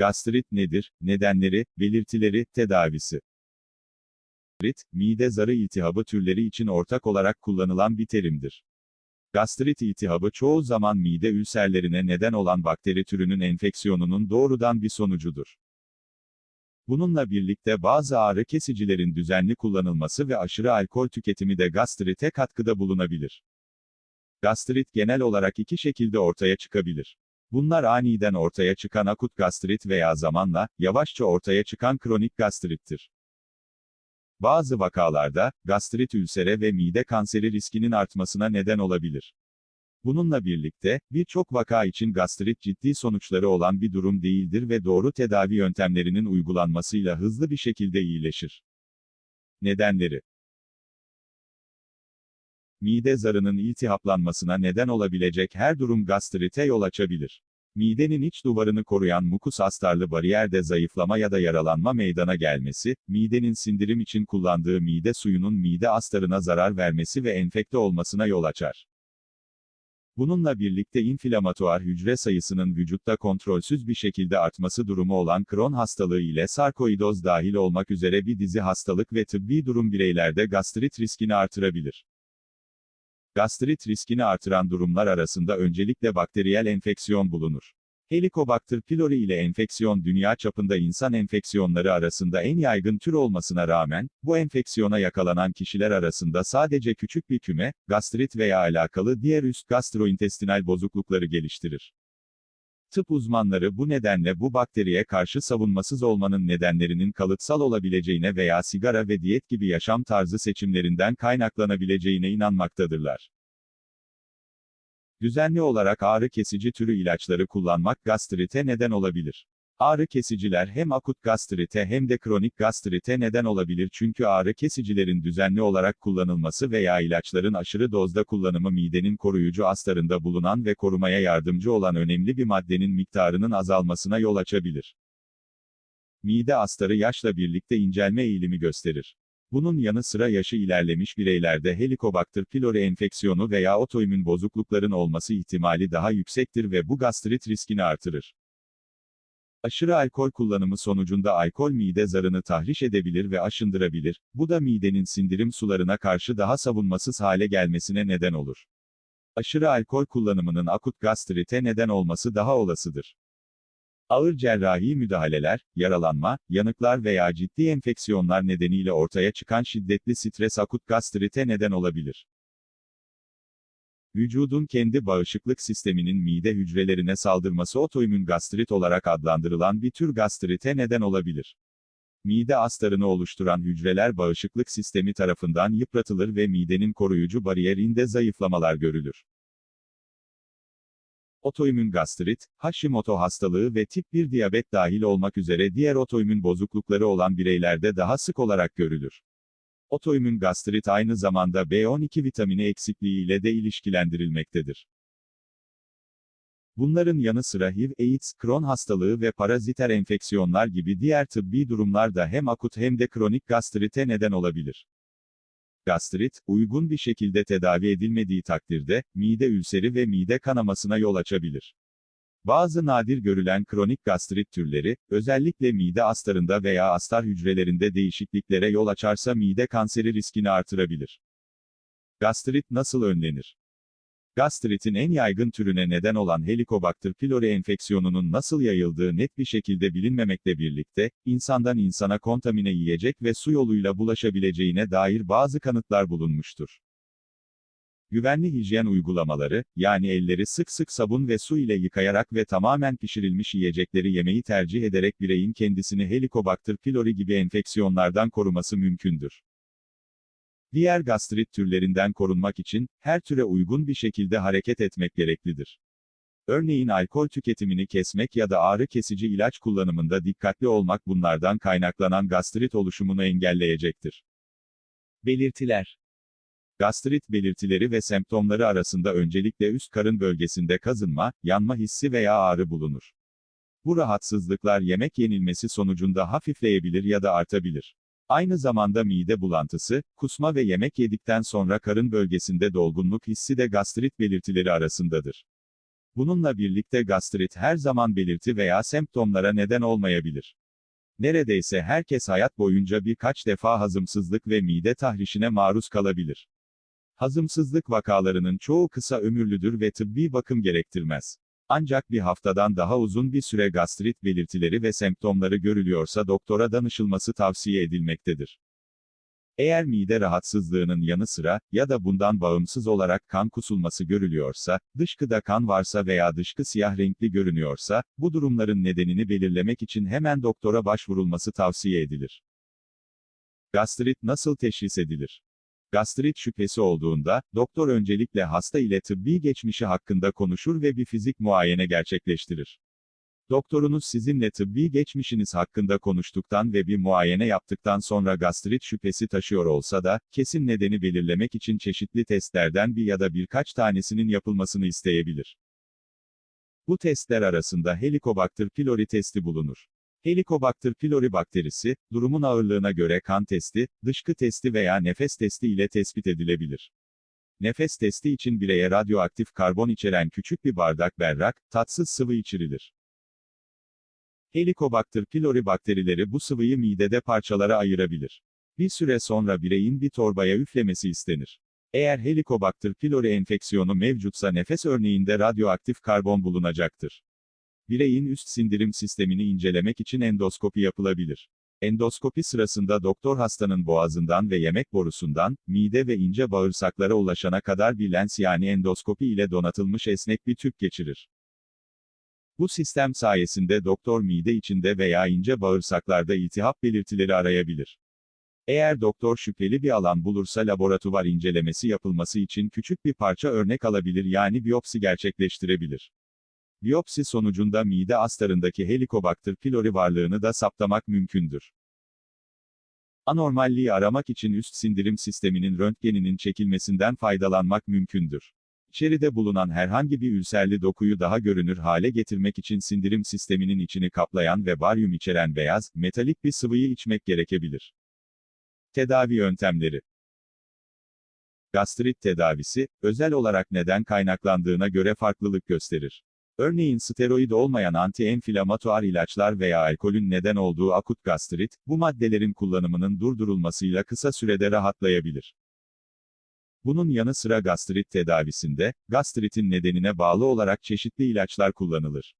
Gastrit nedir? Nedenleri, belirtileri, tedavisi. Gastrit, mide zarı iltihabı türleri için ortak olarak kullanılan bir terimdir. Gastrit iltihabı çoğu zaman mide ülserlerine neden olan bakteri türünün enfeksiyonunun doğrudan bir sonucudur. Bununla birlikte bazı ağrı kesicilerin düzenli kullanılması ve aşırı alkol tüketimi de gastrite katkıda bulunabilir. Gastrit genel olarak iki şekilde ortaya çıkabilir. Bunlar aniden ortaya çıkan akut gastrit veya zamanla, yavaşça ortaya çıkan kronik gastrittir. Bazı vakalarda, gastrit ülsere ve mide kanseri riskinin artmasına neden olabilir. Bununla birlikte, birçok vaka için gastrit ciddi sonuçları olan bir durum değildir ve doğru tedavi yöntemlerinin uygulanmasıyla hızlı bir şekilde iyileşir. Nedenleri Mide zarının iltihaplanmasına neden olabilecek her durum gastrite yol açabilir. Midenin iç duvarını koruyan mukus astarlı bariyerde zayıflama ya da yaralanma meydana gelmesi, midenin sindirim için kullandığı mide suyunun mide astarına zarar vermesi ve enfekte olmasına yol açar. Bununla birlikte inflamatuar hücre sayısının vücutta kontrolsüz bir şekilde artması durumu olan Crohn hastalığı ile sarkoidoz dahil olmak üzere bir dizi hastalık ve tıbbi durum bireylerde gastrit riskini artırabilir. Gastrit riskini artıran durumlar arasında öncelikle bakteriyel enfeksiyon bulunur. Helicobacter pylori ile enfeksiyon dünya çapında insan enfeksiyonları arasında en yaygın tür olmasına rağmen, bu enfeksiyona yakalanan kişiler arasında sadece küçük bir küme, gastrit veya alakalı diğer üst gastrointestinal bozuklukları geliştirir. Tıp uzmanları bu nedenle bu bakteriye karşı savunmasız olmanın nedenlerinin kalıtsal olabileceğine veya sigara ve diyet gibi yaşam tarzı seçimlerinden kaynaklanabileceğine inanmaktadırlar. Düzenli olarak ağrı kesici türü ilaçları kullanmak gastrite neden olabilir. Ağrı kesiciler hem akut gastrite hem de kronik gastrite neden olabilir çünkü ağrı kesicilerin düzenli olarak kullanılması veya ilaçların aşırı dozda kullanımı midenin koruyucu astarında bulunan ve korumaya yardımcı olan önemli bir maddenin miktarının azalmasına yol açabilir. Mide astarı yaşla birlikte incelme eğilimi gösterir. Bunun yanı sıra yaşı ilerlemiş bireylerde Helicobacter pylori enfeksiyonu veya otoimmün bozuklukların olması ihtimali daha yüksektir ve bu gastrit riskini artırır. Aşırı alkol kullanımı sonucunda alkol mide zarını tahriş edebilir ve aşındırabilir, bu da midenin sindirim sularına karşı daha savunmasız hale gelmesine neden olur. Aşırı alkol kullanımının akut gastrite neden olması daha olasıdır. Ağır cerrahi müdahaleler, yaralanma, yanıklar veya ciddi enfeksiyonlar nedeniyle ortaya çıkan şiddetli stres akut gastrite neden olabilir. Vücudun kendi bağışıklık sisteminin mide hücrelerine saldırması otoimmün gastrit olarak adlandırılan bir tür gastrite neden olabilir. Mide astarını oluşturan hücreler bağışıklık sistemi tarafından yıpratılır ve midenin koruyucu bariyerinde zayıflamalar görülür. Otoimmün gastrit, Hashimoto hastalığı ve tip 1 diyabet dahil olmak üzere diğer otoimmün bozuklukları olan bireylerde daha sık olarak görülür. Otoimmün gastrit aynı zamanda B12 vitamini eksikliği ile de ilişkilendirilmektedir. Bunların yanı sıra HIV, AIDS, Crohn hastalığı ve paraziter enfeksiyonlar gibi diğer tıbbi durumlar da hem akut hem de kronik gastrite neden olabilir. Gastrit, uygun bir şekilde tedavi edilmediği takdirde, mide ülseri ve mide kanamasına yol açabilir. Bazı nadir görülen kronik gastrit türleri, özellikle mide astarında veya astar hücrelerinde değişikliklere yol açarsa mide kanseri riskini artırabilir. Gastrit nasıl önlenir? Gastritin en yaygın türüne neden olan Helicobacter pylori enfeksiyonunun nasıl yayıldığı net bir şekilde bilinmemekle birlikte, insandan insana kontamine yiyecek ve su yoluyla bulaşabileceğine dair bazı kanıtlar bulunmuştur. Güvenli hijyen uygulamaları, yani elleri sık sık sabun ve su ile yıkayarak ve tamamen pişirilmiş yiyecekleri yemeyi tercih ederek bireyin kendisini Helicobacter pylori gibi enfeksiyonlardan koruması mümkündür. Diğer gastrit türlerinden korunmak için, her türe uygun bir şekilde hareket etmek gereklidir. Örneğin alkol tüketimini kesmek ya da ağrı kesici ilaç kullanımında dikkatli olmak bunlardan kaynaklanan gastrit oluşumunu engelleyecektir. Belirtiler Gastrit belirtileri ve semptomları arasında öncelikle üst karın bölgesinde kazınma, yanma hissi veya ağrı bulunur. Bu rahatsızlıklar yemek yenilmesi sonucunda hafifleyebilir ya da artabilir. Aynı zamanda mide bulantısı, kusma ve yemek yedikten sonra karın bölgesinde dolgunluk hissi de gastrit belirtileri arasındadır. Bununla birlikte gastrit her zaman belirti veya semptomlara neden olmayabilir. Neredeyse herkes hayat boyunca birkaç defa hazımsızlık ve mide tahrişine maruz kalabilir. Hazımsızlık vakalarının çoğu kısa ömürlüdür ve tıbbi bakım gerektirmez. Ancak bir haftadan daha uzun bir süre gastrit belirtileri ve semptomları görülüyorsa doktora danışılması tavsiye edilmektedir. Eğer mide rahatsızlığının yanı sıra ya da bundan bağımsız olarak kan kusulması görülüyorsa, dışkıda kan varsa veya dışkı siyah renkli görünüyorsa, bu durumların nedenini belirlemek için hemen doktora başvurulması tavsiye edilir. Gastrit nasıl teşhis edilir? Gastrit şüphesi olduğunda, doktor öncelikle hasta ile tıbbi geçmişi hakkında konuşur ve bir fizik muayene gerçekleştirir. Doktorunuz sizinle tıbbi geçmişiniz hakkında konuştuktan ve bir muayene yaptıktan sonra gastrit şüphesi taşıyor olsa da, kesin nedeni belirlemek için çeşitli testlerden bir ya da birkaç tanesinin yapılmasını isteyebilir. Bu testler arasında Helicobacter pylori testi bulunur. Helicobacter pylori bakterisi, durumun ağırlığına göre kan testi, dışkı testi veya nefes testi ile tespit edilebilir. Nefes testi için bireye radyoaktif karbon içeren küçük bir bardak berrak, tatsız sıvı içirilir. Helicobacter pylori bakterileri bu sıvıyı midede parçalara ayırabilir. Bir süre sonra bireyin bir torbaya üflemesi istenir. Eğer Helicobacter pylori enfeksiyonu mevcutsa nefes örneğinde radyoaktif karbon bulunacaktır. Bireyin üst sindirim sistemini incelemek için endoskopi yapılabilir. Endoskopi sırasında doktor hastanın boğazından ve yemek borusundan, mide ve ince bağırsaklara ulaşana kadar bir lens yani endoskopi ile donatılmış esnek bir tüp geçirir. Bu sistem sayesinde doktor mide içinde veya ince bağırsaklarda iltihap belirtileri arayabilir. Eğer doktor şüpheli bir alan bulursa laboratuvar incelemesi yapılması için küçük bir parça örnek alabilir yani biyopsi gerçekleştirebilir. Biyopsi sonucunda mide astarındaki Helicobacter pylori varlığını da saptamak mümkündür. Anormalliği aramak için üst sindirim sisteminin röntgeninin çekilmesinden faydalanmak mümkündür. İçeride bulunan herhangi bir ülserli dokuyu daha görünür hale getirmek için sindirim sisteminin içini kaplayan ve baryum içeren beyaz, metalik bir sıvıyı içmek gerekebilir. Tedavi yöntemleri Gastrit tedavisi, özel olarak neden kaynaklandığına göre farklılık gösterir. Örneğin steroid olmayan anti-enflamatuar ilaçlar veya alkolün neden olduğu akut gastrit, bu maddelerin kullanımının durdurulmasıyla kısa sürede rahatlayabilir. Bunun yanı sıra gastrit tedavisinde, gastritin nedenine bağlı olarak çeşitli ilaçlar kullanılır.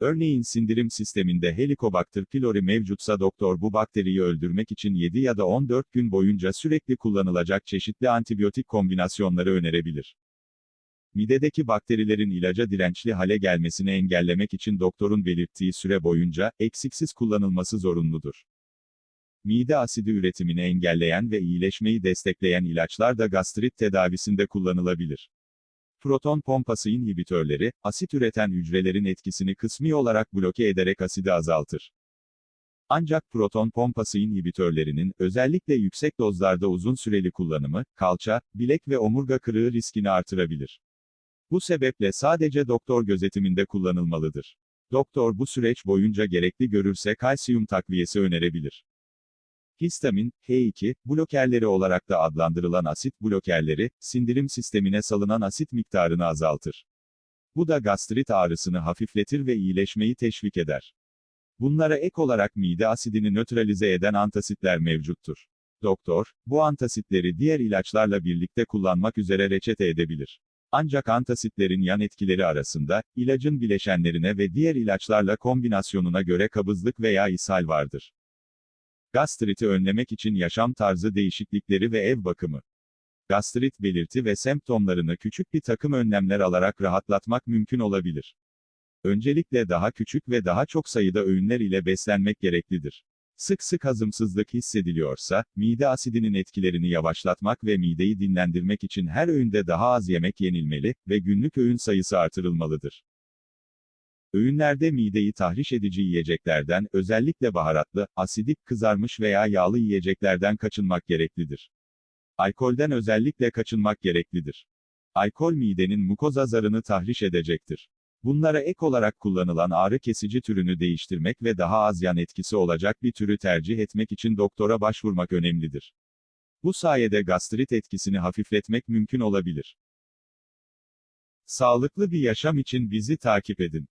Örneğin sindirim sisteminde Helicobacter pylori mevcutsa doktor bu bakteriyi öldürmek için 7 ya da 14 gün boyunca sürekli kullanılacak çeşitli antibiyotik kombinasyonları önerebilir. Midedeki bakterilerin ilaca dirençli hale gelmesini engellemek için doktorun belirttiği süre boyunca, eksiksiz kullanılması zorunludur. Mide asidi üretimini engelleyen ve iyileşmeyi destekleyen ilaçlar da gastrit tedavisinde kullanılabilir. Proton pompası inhibitörleri, asit üreten hücrelerin etkisini kısmi olarak bloke ederek asidi azaltır. Ancak proton pompası inhibitörlerinin, özellikle yüksek dozlarda uzun süreli kullanımı, kalça, bilek ve omurga kırığı riskini artırabilir. Bu sebeple sadece doktor gözetiminde kullanılmalıdır. Doktor bu süreç boyunca gerekli görürse kalsiyum takviyesi önerebilir. Histamin, H2, blokerleri olarak da adlandırılan asit blokerleri, sindirim sistemine salınan asit miktarını azaltır. Bu da gastrit ağrısını hafifletir ve iyileşmeyi teşvik eder. Bunlara ek olarak mide asidini nötralize eden antasitler mevcuttur. Doktor, bu antasitleri diğer ilaçlarla birlikte kullanmak üzere reçete edebilir. Ancak antasitlerin yan etkileri arasında, ilacın bileşenlerine ve diğer ilaçlarla kombinasyonuna göre kabızlık veya ishal vardır. Gastriti önlemek için yaşam tarzı değişiklikleri ve ev bakımı. Gastrit belirti ve semptomlarını küçük bir takım önlemler alarak rahatlatmak mümkün olabilir. Öncelikle daha küçük ve daha çok sayıda öğünler ile beslenmek gereklidir. Sık sık hazımsızlık hissediliyorsa, mide asidinin etkilerini yavaşlatmak ve mideyi dinlendirmek için her öğünde daha az yemek yenilmeli ve günlük öğün sayısı artırılmalıdır. Öğünlerde mideyi tahriş edici yiyeceklerden, özellikle baharatlı, asidik, kızarmış veya yağlı yiyeceklerden kaçınmak gereklidir. Alkolden özellikle kaçınmak gereklidir. Alkol midenin mukoza zarını tahriş edecektir. Bunlara ek olarak kullanılan ağrı kesici türünü değiştirmek ve daha az yan etkisi olacak bir türü tercih etmek için doktora başvurmak önemlidir. Bu sayede gastrit etkisini hafifletmek mümkün olabilir. Sağlıklı bir yaşam için bizi takip edin.